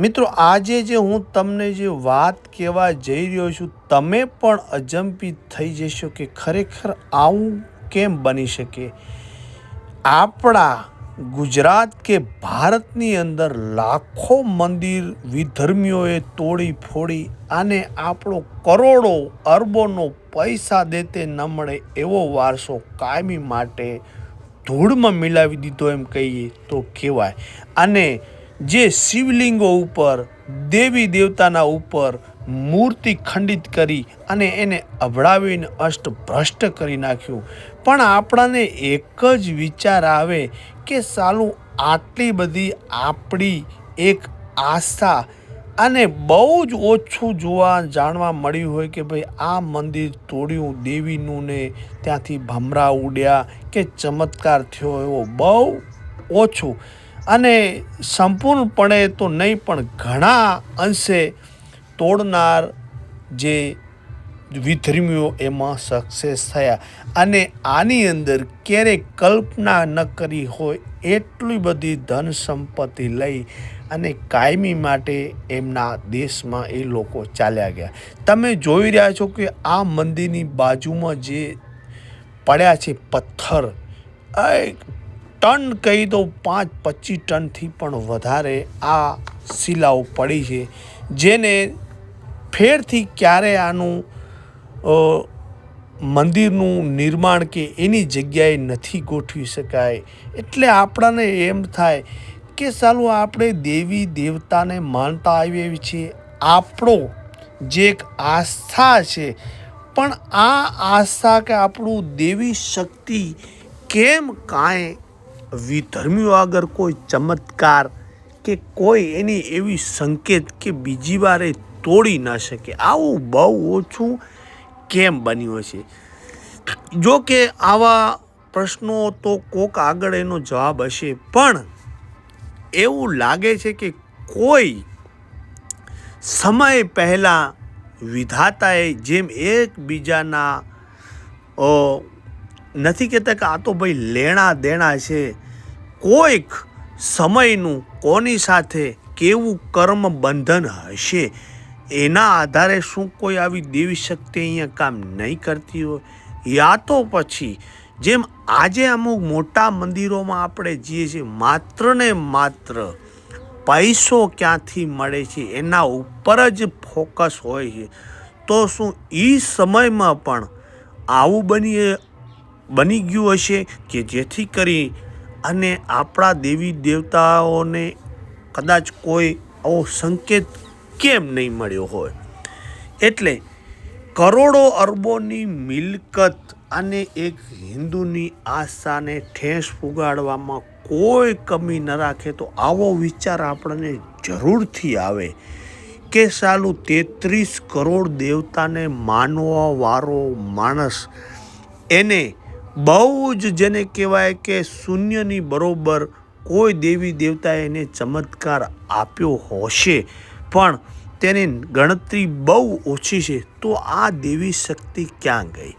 મિત્રો, આજે જે હું તમને જે વાત કહેવા જઈ રહ્યો છું, તમે પણ અજંપિત થઈ જશો કે ખરેખર આવું કેમ બની શકે? આપણા ગુજરાત કે ભારતની અંદર લાખો મંદિર વિધર્મીઓએ તોડી ફોડી અને આપણો કરોડો અરબોનો પૈસા દેતે ન મળે એવો વારસો કાયમી માટે ધૂળમાં મિલાવી દીધો એમ કહીએ તો કહેવાય. અને જે શિવલિંગો ઉપર, દેવી દેવતાના ઉપર મૂર્તિ ખંડિત કરી અને એને અભડાવીને અષ્ટભ્રષ્ટ કરી નાખ્યું. પણ આપણાને એક જ વિચાર આવે કે સાલું આટલી બધી આપણી એક આસ્થા અને બહુ જ ઓછું જોવા જાણવા મળ્યું હોય કે ભાઈ આ મંદિર તોડ્યું દેવીનું ને ત્યાંથી ભમરા ઉડ્યા કે ચમત્કાર થયો એવો બહુ ઓછું. અને સંપૂર્ણપણે તો નહીં, પણ ઘણા અંશે તોડનાર જે વિધર્મીઓ એમાં સક્સેસ થયા. અને આની અંદર ક્યારેય કલ્પના ન કરી હોય એટલી બધી ધન સંપત્તિ લઈ અને કાયમી માટે એમના દેશમાં એ લોકો ચાલ્યા ગયા. તમે જોઈ રહ્યા છો કે આ મંદિરની બાજુમાં જે પડ્યા છે પથ્થર ટન કહી દો પાંચ પચીસ ટનથી પણ વધારે આ શિલાઓ પડી છે, જેને ફેરથી ક્યારે આનું મંદિરનું નિર્માણ કે એની જગ્યાએ નથી ગોઠવી શકાય. એટલે આપણને એમ થાય કે સાલું આપણે દેવી દેવતાને માનતા આવીએ છીએ આપણો જે એક આસ્થા છે, પણ આ આસ્થા કે આપણું દેવી શક્તિ કેમ કાંઈ વિધર્મીઓ આગળ કોઈ ચમત્કાર કે કોઈ એની એવી સંકેત કે બીજી વાર એ તોડી ન શકે. આવું બહુ ઓછું કેમ બન્યું છે જો કે આવા પ્રશ્નો તો કોક આગળ એનો જવાબ હશે, પણ એવું લાગે છે કે કોઈ સમય પહેલાં વિધાતાએ જેમ એકબીજાના નથી કહેતા કે આ તો ભાઈ લેણા દેણા છે. કોઈક સમયનું કોની સાથે કેવું કર્મ બંધન હશે, એના આધારે શું કોઈ આવી દેવી શક્તિ અહીંયા કામ નહીં કરતી હોય? યા તો પછી જેમ આજે અમુક મોટા મંદિરોમાં આપણે જઈએ છીએ, માત્ર ને માત્ર પૈસો ક્યાંથી મળે છે, એના ઉપર જ ફોકસ હોય છે. તો શું એ સમયમાં પણ આવું બની બની ગયું હશે કે જેથી કરી અને આપણા દેવી દેવતાઓને કદાચ કોઈ આવો સંકેત કેમ નહીં મળ્યો હોય. એટલે કરોડો અરબોની મિલકત અને એક હિન્દુની આસ્થાને ઠેસ પુગાડવામાં કોઈ કમી ન રાખે તો આવો વિચાર આપણને જરૂરથી આવે કે સાલું તેત્રીસ કરોડ દેવતાને માનવા વાળો માણસ એને બહુ જ જેને કહેવાય કે શૂન્યની બરોબર કોઈ દેવી દેવતાએ એને ચમત્કાર આપ્યો હશે, પણ તેની ગણતરી બહુ ઓછી છે, તો આ દેવી શક્તિ ક્યાં ગઈ?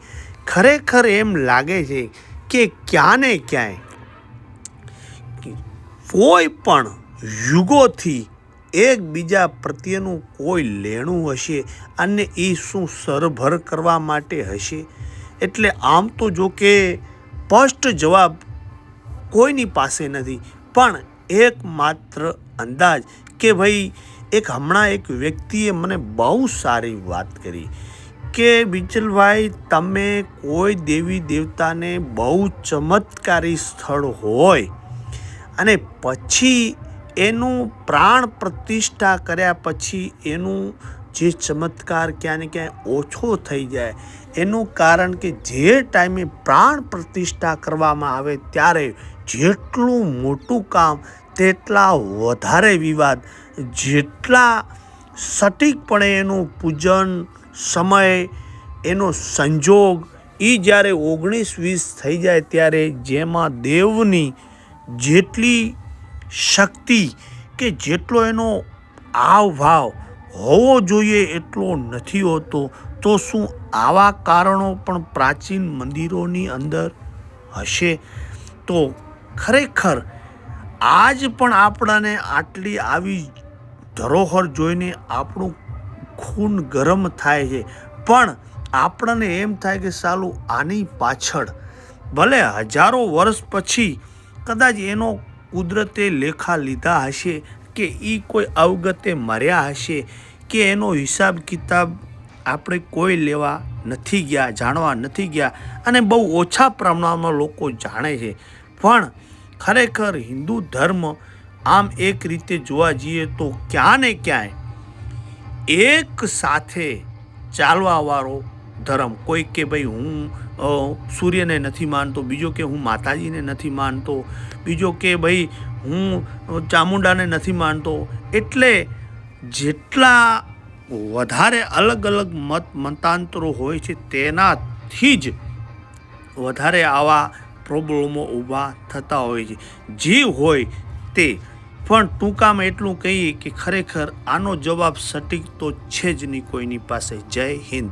ખરેખર એમ લાગે છે કે ક્યાંને ક્યાંય? કોઈ પણ યુગોથી એકબીજા પ્રત્યેનું કોઈ લેણું હશે અને એ શું સરભર કરવા માટે હશે? એટલે આમ તો જો કે સ્પષ્ટ જવાબ કોઈની પાસે નથી, પણ એકમાત્ર અંદાજ કે ભાઈ, એક હમણાં એક વ્યક્તિએ મને બહુ સારી વાત કરી કે, બિચલભાઈ, તમે કોઈ દેવી દેવતાને બહુ ચમત્કારી સ્થળ હોય અને પછી એનું પ્રાણ પ્રતિષ્ઠા કર્યા પછી એનું જે ચમત્કાર ક્યાં ને ક્યાંય ઓછો થઈ જાય, એનું કારણ કે જે ટાઈમે પ્રાણ પ્રતિષ્ઠા કરવામાં આવે ત્યારે જેટલું મોટું કામ, તેટલા વધારે વિવાદ, જેટલા સટીકપણે એનું પૂજન, સમય, એનો સંજોગ એ જ્યારે ઓગણીસ વીસ થઈ જાય ત્યારે જેમાં દેવની જેટલી શક્તિ કે જેટલો એનો આવભાવ હોવો જોઈએ એટલો નથી હોતો, તો શું આવા કારણો પણ પ્રાચીન મંદિરોની અંદર હશે? તો ખરેખર આજ પણ આપણાને આટલી આવી ધરોહર જોઈને આપણું ખૂન ગરમ થાય છે. પણ આપણને એમ થાય કે સાલું આની પાછળ, ભલે હજારો વર્ષ પછી કદાચ એનો કુદરતે લેખા લીધા હશે કે એ કોઈ અવગતે મર્યા હશે કે એનો હિસાબ કિતાબ આપણે કોઈ લેવા નથી ગયા, જાણવા નથી ગયા અને બહુ ઓછા પ્રમાણમાં લોકો જાણે છે. પણ ખરેખર હિન્દુ ધર્મ આમ એક રીતે જોવા જઈએ તો ક્યાં ને ક્યાંય એક સાથે ચાલવાવાળો ધર્મ, કોઈ કે ભાઈ હું સૂર્યને નથી માનતો, બીજો કે હું માતાજીને નથી માનતો, બીજો કે ભાઈ હું ચામુંડાને નથી માનતો. એટલે જેટલા વધારે અલગ અલગ મત મતાંતરો હોય છે તેનાથી જ વધારે આવા પ્રોબ્લેમો ઊભા થતા હોય છે. જે હોય તે. પણ ટૂંકામાં એટલું કહીએ કે ખરેખર આનો જવાબ સટીક તો છે જ નહીં કોઈની પાસે. જય હિન્દ.